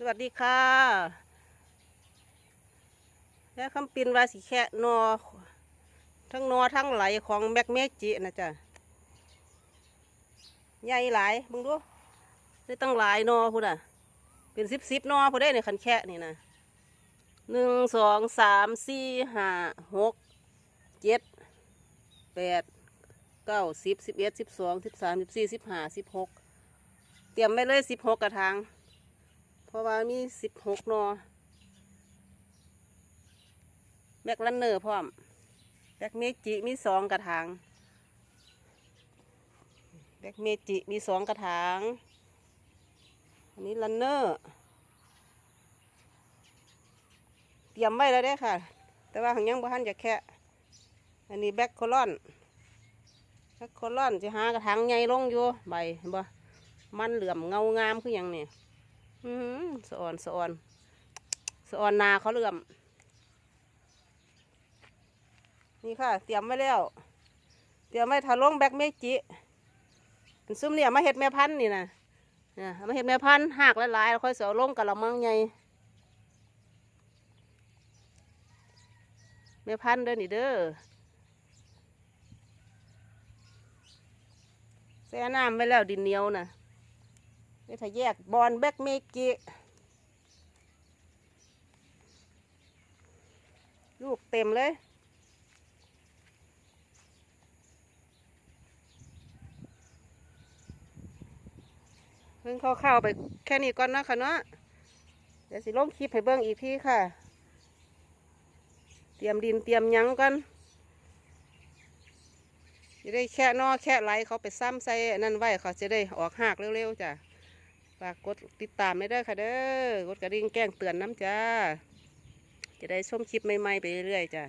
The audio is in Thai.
สวัสดีค่ะ แล้วคำปินวาสิแค่นอ ทั้งนอทั้งไหลของแบกเมจินะจ๊ะ ใหญ่หลายมึงดูได้ตั้งหลายนอพุ่นอะ เป็นสิบสิบนอพุ่นได้ในคันแค่นี่นะหนึ่งสองสามสี่ห้าหกเจ็ดแปดเก้าสิบสิบเอ็ดสิบสองสิบสามสิบสี่สิบห้าสิบหกเตรียมไว้เลยสิบหกกระถาง ราะว่ามีสิบหกนอแบกลันเนอร์พร้อมแบกเมจิมีสองกระถางแบกเมจิมีสองกระถางอันนี้ลันเนอร์เตรียมไว้แล้วเด้ค่ะ แต่ว่าหังยังบ่ทันจะแค่อันนี้แบกโคลอนแบกโคลอนจะหากระถางใหญ่ลงอยู่ใบเห็นบ่มันเหลื่อมเงางามคือหยังนี่ย อือหือสะออนสะออนสะออนนาเขาเลื่อม นี่ค่ะ เตรียมไว้แล้ว เตรียมไว้ทาลงแบกเมจิอันซุ่มเนี่ยมาเห็ดแม่พันธุ์นี่นะเนี่ยมาเห็ดแม่พันธุ์หากหลายๆแล้วค่อยเสาลงกะละมังใหญ่แม่พันธุ์เด้อนี่เด้อแช่น้ำไว้แล้วดินเหนียวนะเดี๋ยวถ้าแยกบอลแบกเมจิลูกเต็มเลย เพิ่งเข้าเข้าๆไปแค่นี้ก่อนนะค่ะเนาะเดี๋ยวสิลงคลิปให้เบิ่งอีกทีค่ะ เตรียมดินเตรียมยังกันจะได้แค่นอแค่ไหลเขาไปซ้ำใส่นนั่นไว้เขาจะได้ออกหากเร็วๆจ้ะ ฝากกดติดตามไม่ได้อค่ะเด้อกดกระดิ่งแก้งเตือนน้ำจ้า จะได้ชมคลิปใหม่ๆไปเรื่อยๆจ้า